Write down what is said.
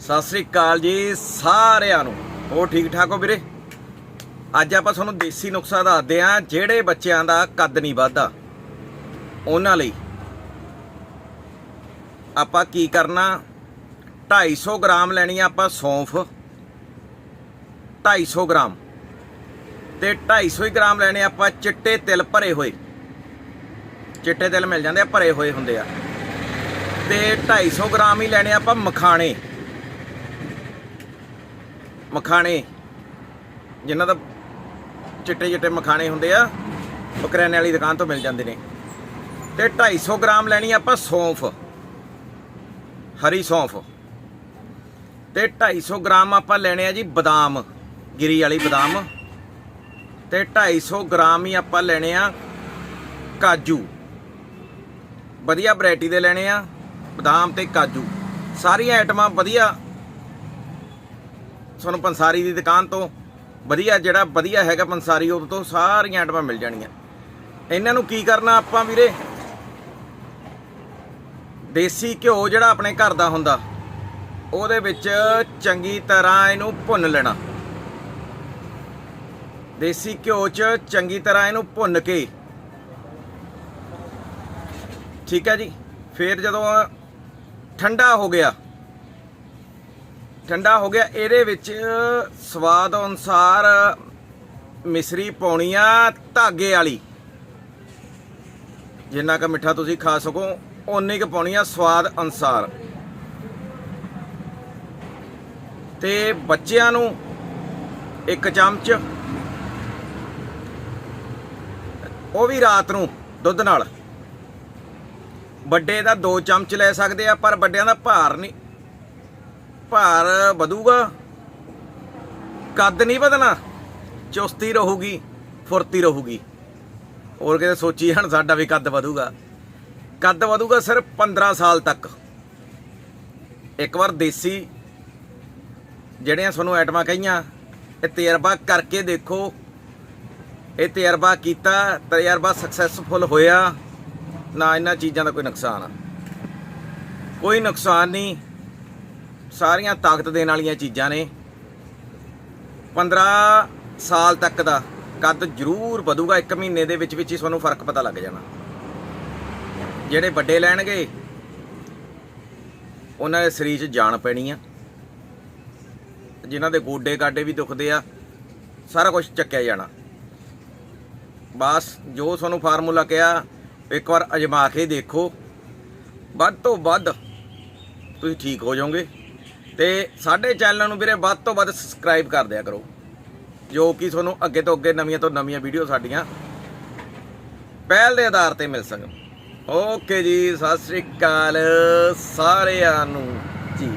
ਸਤਿ ਸ੍ਰੀ ਅਕਾਲ ਜੀ ਸਾਰਿਆਂ ਨੂੰ। ਹੋਰ ਠੀਕ ਠਾਕ ਹੋ ਵੀਰੇ? ਅੱਜ ਆਪਾਂ ਤੁਹਾਨੂੰ ਦੇਸੀ ਨੁਸਖਾ ਦੱਸਦੇ ਆਂ ਜਿਹੜੇ ਬੱਚਿਆਂ ਦਾ ਕੱਦ ਨਹੀਂ ਵੱਧਦਾ। ਉਹਨਾਂ ਲਈ ਆਪਾਂ ਕੀ ਕਰਨਾ? 250 ਗ੍ਰਾਮ ਲੈਣੀ ਆ ਆਪਾਂ ਸੌਂਫ। 250 ਗ੍ਰਾਮ। ਤੇ 250 ਹੀ ਗ੍ਰਾਮ ਲੈਣੇ ਆਪਾਂ ਚਿੱਟੇ ਤਿਲ ਭਰੇ ਹੋਏ। ਚਿੱਟੇ ਤਿਲ ਮਿਲ ਜਾਂਦੇ ਆ, ਭਰੇ ਹੋਏ ਹੁੰਦੇ ਆ। ਤੇ 250 ਗ੍ਰਾਮ ਹੀ ਲੈਣੇ ਆਪਾਂ ਮਖਾਣੇ। ਮਖਾਣੇ, ਜਿਨ੍ਹਾਂ ਦਾ ਚਿੱਟੇ ਚਿੱਟੇ ਮਖਾਣੇ ਹੁੰਦੇ ਆ, ਉਹ ਕਰਿਆਨੇ ਵਾਲੀ ਦੁਕਾਨ ਤੋਂ ਮਿਲ ਜਾਂਦੇ ਨੇ। ਤੇ 250 ਗ੍ਰਾਮ ਲੈਣੀ ਆਪਾਂ ਸੌਂਫ, ਹਰੀ ਸੌਂਫ। ਤੇ 250 ਗ੍ਰਾਮ ਆਪਾਂ ਲੈਣੇ ਆ ਜੀ ਬਦਾਮ, ਗਿਰੀ ਵਾਲੀ ਬਦਾਮ। ਤੇ 250 ਗ੍ਰਾਮ ਹੀ ਆਪਾਂ ਲੈਣੇ ਆ ਕਾਜੂ। ਵਧੀਆ ਵੈਰਾਈਟੀ ਦੇ ਲੈਣੇ ਆ, ਬਦਾਮ ਤੇ ਕਾਜੂ। ਸਾਰੀਆਂ ਆਈਟਮਾਂ ਵਧੀਆ ਤੁਹਾਨੂੰ ਪੰਸਾਰੀ ਦੀ ਦੁਕਾਨ ਤੋਂ ਵਧੀਆ ਜਿਹੜਾ ਵਧੀਆ ਹੈਗਾ ਪੰਸਾਰੀ, ਉਹ ਤੋਂ ਸਾਰੀਆਂ ਆਈਟਮਾਂ ਮਿਲ ਜਾਣੀਆਂ ਇਹਨਾਂ ਨੂੰ ਕੀ ਕਰਨਾ ਆਪਾਂ ਵੀਰੇ? ਦੇਸੀ ਘਿਓ ਜਿਹੜਾ ਆਪਣੇ ਘਰ ਦਾ ਹੁੰਦਾ, ਉਹਦੇ ਵਿੱਚ ਚੰਗੀ ਤਰ੍ਹਾਂ ਇਹਨੂੰ ਭੁੰਨ ਲੈਣਾ। ਦੇਸੀ ਘਿਓ 'ਚ ਚੰਗੀ ਤਰ੍ਹਾਂ ਇਹਨੂੰ ਭੁੰਨ ਕੇ, ਠੀਕ ਹੈ ਜੀ? ਫਿਰ ਜਦੋਂ ਠੰਡਾ ਹੋ ਗਿਆ ਠੰਡਾ ਹੋ ਗਿਆ। ਇਹਦੇ ਵਿੱਚ ਸਵਾਦ ਅਨੁਸਾਰ ਮਿਸਰੀ ਪਾਉਣੀ ਆ ਧਾਗੇ ਵਾਲੀ। ਜਿੰਨਾ ਕੁ ਮਿੱਠਾ ਤੁਸੀਂ ਖਾ ਸਕੋ, ਓਨੀ ਕੁ ਪਾਉਣੀ ਆ ਸਵਾਦ ਅਨੁਸਾਰ। ਤੇ ਬੱਚਿਆਂ ਨੂੰ ਇੱਕ ਚਮਚ, ਉਹ ਵੀ ਰਾਤ ਨੂੰ ਦੁੱਧ ਨਾਲ। ਵੱਡੇ ਦਾ 2 ਚਮਚ ਲੈ ਸਕਦੇ ਆ, ਪਰ ਵੱਡਿਆਂ ਦਾ ਭਾਰ ਨਹੀਂ। ਭਾਰ ਵਧੂਗਾ। ਕੱਦ ਨਹੀਂ ਵਧਣਾ। ਚੁਸਤੀ ਰਹੂਗੀ, ਫੁਰਤੀ ਰਹੂਗੀ। ਹੋਰ ਕਿਤੇ ਸੋਚੀ ਹਣ ਸਾਡਾ ਵੀ ਕੱਦ ਵਧੂਗਾ। ਕੱਦ ਵਧੂਗਾ ਸਿਰਫ 15 ਸਾਲ ਤੱਕ। ਇੱਕ ਵਾਰ ਦੇਸੀ ਜਿਹੜੀਆਂ ਤੁਹਾਨੂੰ ਆਈਟਮਾਂ ਕਹੀਆਂ, ਇਹ ਤਜਰਬਾ ਕਰਕੇ ਦੇਖੋ। ਇਹ ਤਜਰਬਾ ਕੀਤਾ, ਤਜਰਬਾ ਸਕਸੈਸਫੁਲ ਹੋਇਆ। ਨਾ ਇਹਨਾਂ ਚੀਜ਼ਾਂ ਦਾ ਕੋਈ ਨੁਕਸਾਨ ਆ। ਕੋਈ ਨੁਕਸਾਨ ਨਹੀਂ। ਸਾਰੀਆਂ ਤਾਕਤ ਦੇਣ ਵਾਲੀਆਂ ਚੀਜ਼ਾਂ ਨੇ। 15 ਸਾਲ ਤੱਕ ਦਾ ਕੱਦ ਜ਼ਰੂਰ ਵਧੂਗਾ 1 ਮਹੀਨੇ ਦੇ ਵਿੱਚ ਵਿੱਚ ਹੀ ਤੁਹਾਨੂੰ ਫ਼ਰਕ ਪਤਾ ਲੱਗ ਜਾਣਾ। ਜਿਹੜੇ ਵੱਡੇ ਲੈਣਗੇ, ਉਹਨਾਂ ਦੇ ਸਰੀਰ 'ਚ ਜਾਨ ਪੈਣੀ ਆ। ਜਿਨ੍ਹਾਂ ਦੇ ਗੋਡੇ ਗਾਡੇ ਵੀ ਦੁਖਦੇ ਆ, ਸਾਰਾ ਕੁਝ ਚੱਕਿਆ ਜਾਣਾ। ਬਸ, ਜੋ ਤੁਹਾਨੂੰ ਫਾਰਮੂਲਾ ਕਿਹਾ, ਇੱਕ ਵਾਰ ਅਜਮਾ ਕੇ ਦੇਖੋ। ਵੱਧ ਤੋਂ ਵੱਧ ਤੁਸੀਂ ਠੀਕ ਹੋ ਜਾਓਗੇ। ਤੇ ਸਾਡੇ ਚੈਨਲ ਨੂੰ ਵੀਰੇ ਵੱਧ ਤੋਂ ਵੱਧ ਸਬਸਕ੍ਰਾਈਬ ਕਰ ਦਿਆ ਕਰੋ, ਜੋ ਕਿ ਤੁਹਾਨੂੰ ਅੱਗੇ ਤੋਂ ਅੱਗੇ ਨਵੀਆਂ ਤੋਂ ਨਵੀਆਂ ਵੀਡੀਓ ਸਾਡੀਆਂ ਪਹਿਲ ਦੇ ਆਧਾਰ ਤੇ ਮਿਲ ਸਕਣ। ਓਕੇ ਜੀ, ਸਤਿ ਸ੍ਰੀ ਅਕਾਲ ਸਾਰਿਆਂ ਨੂੰ। ਜੀ।